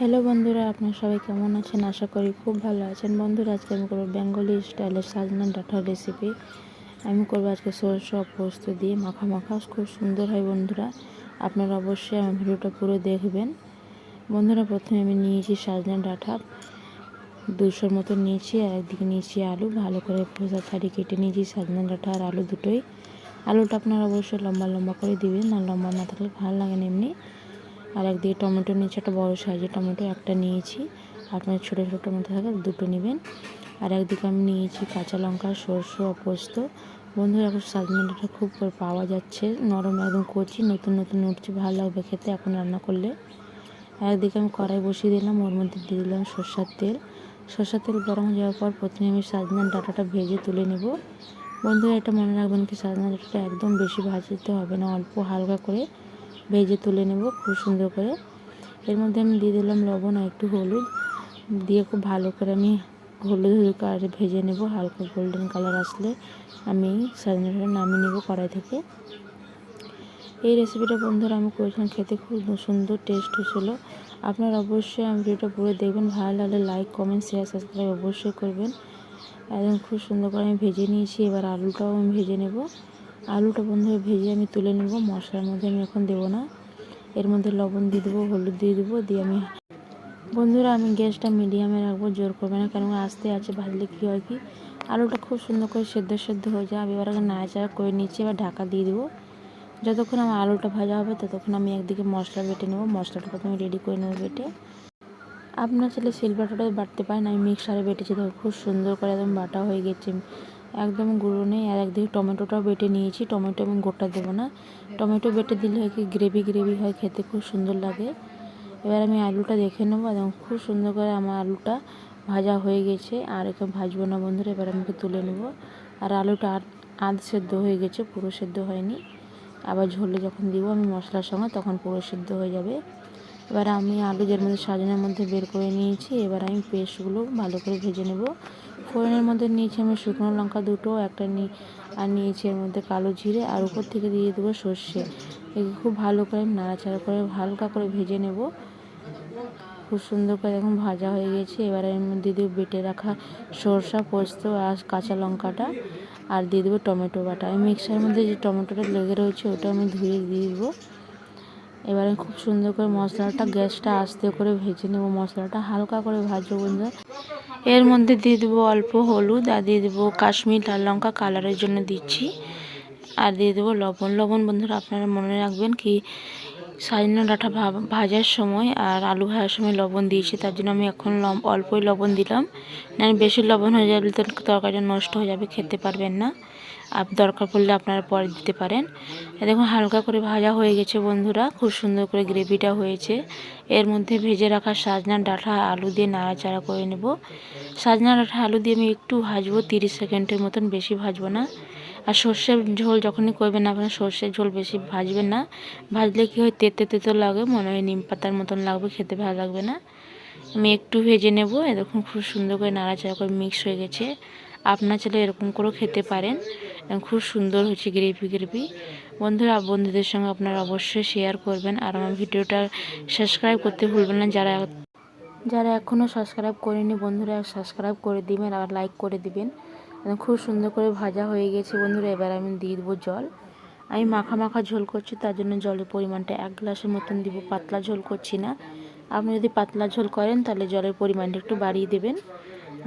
Hello বন্ধুরা, আপনারা সবাই কেমন আছেন? আশা করি খুব ভালো আছেন। বন্ধুরা, আজকে আমি করব বেঙ্গলি স্টাইলের সাজনা ডাঁটার রেসিপি আমি করব আজকে সরষে পোস্ত দিয়ে মাখা মাখা। খুব সুন্দর হয় বন্ধুরা। আপনারা অবশ্যই আমার ভিডিওটা পুরো দেখবেন। বন্ধুরা, প্রথমে আমি নিয়েছি সাজনা ডাঁটা। দুশোর মতো নিয়েছি, আর একদিকে নিয়েছি আলু। ভালো করে খোসা ছাড়ি কেটে নিয়েছি সাজনা ডাঁটা আর আলু দুটোই। আলুটা আপনারা অবশ্যই লম্বা লম্বা করে দিবেন না লম্বা না থাকলে ভালো লাগে না এমনি। আর একদিকে টমেটো নিয়েছি, একটা বড় সাইজের টমেটো, একটা নিয়েছি। আপনার ছোটো ছোটো টমেটো থাকে দুটো নেবেন। আর একদিকে আমি নিয়েছি কাঁচা লঙ্কা, সরষে অপোস্ত বন্ধুরা, এখন সাজনাটা খুব পাওয়া যাচ্ছে। নরম একদম কচি, নতুন নতুন উঠছে, ভালো লাগবে খেতে এখন রান্না করলে। একদিকে আমি কড়াই বসিয়ে দিলাম, ওর মধ্যে দিয়ে দিলাম সর্ষার তেল। সর্ষার তেল গরম হয়ে যাওয়ার পর প্রথমে আমি সাজনার ডাটাটা ভেজে তুলে নেব। বন্ধুরা, এটা মনে রাখবেন কি সাজনা ডাটাটা একদম বেশি ভাজতে হবে না, অল্প হালকা করে ভেজে তুলে নেব খুব সুন্দর করে। এর মধ্যে আমি দিয়ে দিলাম লবণ আর একটু হলুদ। দিয়ে খুব ভালো করে আমি হলুদ হলুদ আর ভেজে নেব, হালকা গোল্ডেন কালার আসলে আমি সাজনাটা নামিয়ে নেব কড়াই থেকে। এই রেসিপিটা বন্ধুরা আমি করেছিলাম, খেতে খুব সুন্দর টেস্ট হয়েছিলো আপনারা অবশ্যই আমি ভিডিওটা পুরো দেখবেন, ভালো লাগলে লাইক কমেন্ট শেয়ার সাবস্ক্রাইব অবশ্যই করবেন। একদম খুব সুন্দর করে আমি ভেজে নিয়েছি, এবার আলুটাও আমি ভেজে নেব। আলুটা বন্ধুরা ভেজে আমি তুলে নেব, মশলার মধ্যে আমি এখন দেবো না। এর মধ্যে লবণ দিয়ে দেবো, হলুদ দিয়ে দেবো, দিয়ে আমি বন্ধুরা আমি গ্যাসটা মিডিয়ামে রাখব, জোর করবে না কেন আস্তে আছে ভাজলে কী হয় কি, আলুটা খুব সুন্দর করে সেদ্ধ সেদ্ধ হয়ে যায়। আমি এবার নাড়াচাড়া করে নিচ্ছি, এবার ঢাকা দিয়ে দেবো। যতক্ষণ আমার আলুটা ভাজা হবে, ততক্ষণ আমি একদিকে মশলা বেটে নেব, মশলাটা প্রথমে রেডি করে নেব বেটে। আপনার ছেলে শিলবাটাটা বাটতে পারেন, আমি মিক্সারে বেটেছি, দেখো খুব সুন্দর করে একদম বাটা হয়ে গেছে। একদম গুঁড়ো নেই। আর একদিকে টমেটোটাও বেটে নিয়েছি। টমেটো আমি গোটা দেবো না। টমেটো বেটে দিলে হয় কি গ্রেভি গ্রেভি হয় খেতে খুব সুন্দর লাগে। এবার আমি আলুটা দেখে নেব। একদম খুব সুন্দর করে আমার আলুটা ভাজা হয়ে গেছে। আর একে ভাজবো না বন্ধুরা, এবার আমাকে তুলে নেব। আর আলুটা আধ সেদ্ধ হয়ে গেছে, পুরো সেদ্ধ হয়নি। আবার ঝোলে যখন দিব আমি মশলার সঙ্গে, তখন পুরো সেদ্ধ হয়ে যাবে। এবার আমি আলু যের মধ্যে সাজানোর মধ্যে বের করে নিয়েছি। এবার আমি পেস্টগুলো ভালো করে ভেজে নেব। ফোড়নের মধ্যে নিয়েছি আমি শুকনো লঙ্কা দুটো, একটা নিয়ে আর নিয়েছি এর মধ্যে কালো জিরে, আর উপর থেকে দিয়ে দেবো সর্ষে। একে খুব ভালো করে নাড়াচাড়া করে হালকা করে ভেজে নেব। খুব সুন্দর করে এখন ভাজা হয়ে গেছে। এবার এর মধ্যে দিয়ে বেটে রাখা সরষা, পোস্ত আর কাঁচা লঙ্কাটা, আর দিয়ে দেবো টমেটো বাটা। আমি মিক্সারের মধ্যে যে টমেটোটা লেগে রয়েছে, ওটা আমি ধুয়ে দিয়ে দেবো। এবারে খুব সুন্দর করে মশলাটা গ্যাসটা আস্তে করে ভেজে নেব। মশলাটা হালকা করে ভাজবো বন্ধুরা। এর মধ্যে দিয়ে দেবো অল্প হলুদ আর দিয়ে দেবো কাশ্মীর লাল লঙ্কা কালারের জন্য দিচ্ছি। আর দিয়ে দেবো লবণ। লবণ বন্ধুরা আপনারা মনে রাখবেন কি সাজানো ডাঁটা ভাজার সময় আর আলু ভাজার সময় লবণ দিয়েছি। তার জন্য আমি এখন অল্পই লবণ দিলাম। না, বেশি লবণ হয়ে যাবে তো তরকারিটা নষ্ট হয়ে যাবে, খেতে পারবেন না। দরকার পড়লে আপনারা পরে দিতে পারেন। দেখুন, হালকা করে ভাজা হয়ে গেছে বন্ধুরা। খুব সুন্দর করে গ্রেভিটা হয়েছে। এর মধ্যে ভেজে রাখা সাজনা ডাঁটা আলু দিয়ে নাড়াচাড়া করে নেব। সাজনা ডাঁটা আলু দিয়ে আমি একটু ভাজবো, তিরিশ সেকেন্ডের মতন বেশি ভাজবো না। আর সর্ষের ঝোল যখনই করবেন আপনার সর্ষের ঝোল বেশি ভাজবেন না। ভাজলে কী হয়, তেতে তেতো লাগে, মনে হয় নিম পাতার মতন লাগবে, খেতে ভালো লাগবে না। আমি একটু ভেজে নেব। এরকম খুব সুন্দর করে নাড়াচাড়া করে মিক্স হয়ে গেছে। আপনার ছেলে এরকম করেও খেতে পারেন। খুব সুন্দর হচ্ছে গ্রেভি গ্রেভি। বন্ধুরা, বন্ধুদের সঙ্গে আপনারা অবশ্যই শেয়ার করবেন। আর আমার ভিডিওটা সাবস্ক্রাইব করতে ভুলবেন না, যারা যারা এখনও সাবস্ক্রাইব করেনি বন্ধুরা সাবস্ক্রাইব করে দিবেন আর লাইক করে দিবেন। খুব সুন্দর করে ভাজা হয়ে গেছে বন্ধুরা, এবার আমি দিয়ে দেবো জল। আমি মাখা মাখা ঝোল করছি, তার জন্য জলের পরিমাণটা এক গ্লাসের মতন দিব, পাতলা ঝোল করছি না। আপনি যদি পাতলা ঝোল করেন, তাহলে জলের পরিমাণটা একটু বাড়িয়ে দেবেন।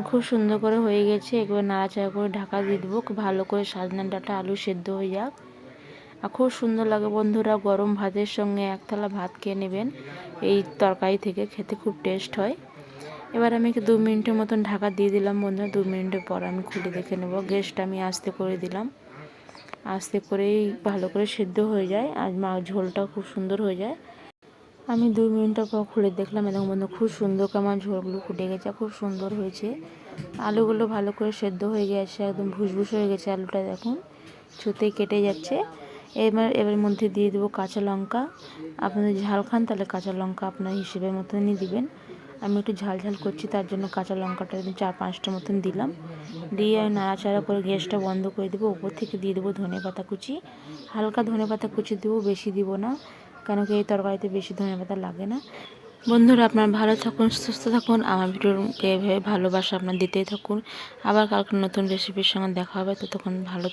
খুব সুন্দর করে হয়ে গেছে। একবার নাড়াচাড়া করে ঢাকা দিয়ে দেবো। ভালো করে সাজনা ডাটা আলু সেদ্ধ হয়ে যাক। আর খুব সুন্দর লাগে বন্ধুরা, গরম ভাতের সঙ্গে এক থালা ভাত খেয়ে নেবেন। এই তরকারি থেকে খেতে খুব টেস্ট হয়। এবার আমি দু মিনিটের মতন ঢাকা দিয়ে দিলাম বন্ধুরা। দু মিনিটের পর আমি খুলে দেখে নেব। গ্যাসটা আমি আস্তে করে দিলাম। আস্তে করেই ভালো করে সেদ্ধ হয়ে যায়। আর মা ঝোলটাও খুব সুন্দর হয়ে যায়। আমি দুই মিনিটের পর খুলে দেখলাম এরকম বন্ধু, খুব সুন্দর আমার ঝোলগুলো ফুটে গেছে, খুব সুন্দর হয়েছে। আলুগুলো ভালো করে সেদ্ধ হয়ে গেছে, একদম ভুসভুস হয়ে গেছে আলুটা দেখুন, ছুতেই কেটে যাচ্ছে। এবার এবার মধ্যে দিয়ে দেবো কাঁচা লঙ্কা। আপনাদের ঝাল খান তাহলে কাঁচা লঙ্কা আপনার হিসেবের মতনই দিবেন। আমি একটু ঝাল ঝাল করছি, তার জন্য কাঁচা লঙ্কাটা চার পাঁচটা মতন দিলাম। দিয়ে আমি নাড়াচাড়া করে গ্যাসটা বন্ধ করে দেবো, উপর থেকে দিয়ে দেবো ধনে পাতা কুচি। হালকা ধনে পাতা কুচি দেবো, বেশি দিব না। কেন কি এই তরকারিতে বেশি ধনে পাতা লাগে না? বন্ধুরা, আপনার ভালো থাকুন, সুস্থ থাকুন। আমার ভিডিওকে এভাবে ভালোবাসা আপনার দিতেই থাকুন। আবার কালকে নতুন রেসিপির সঙ্গে দেখা হবে। ততক্ষণ ভালো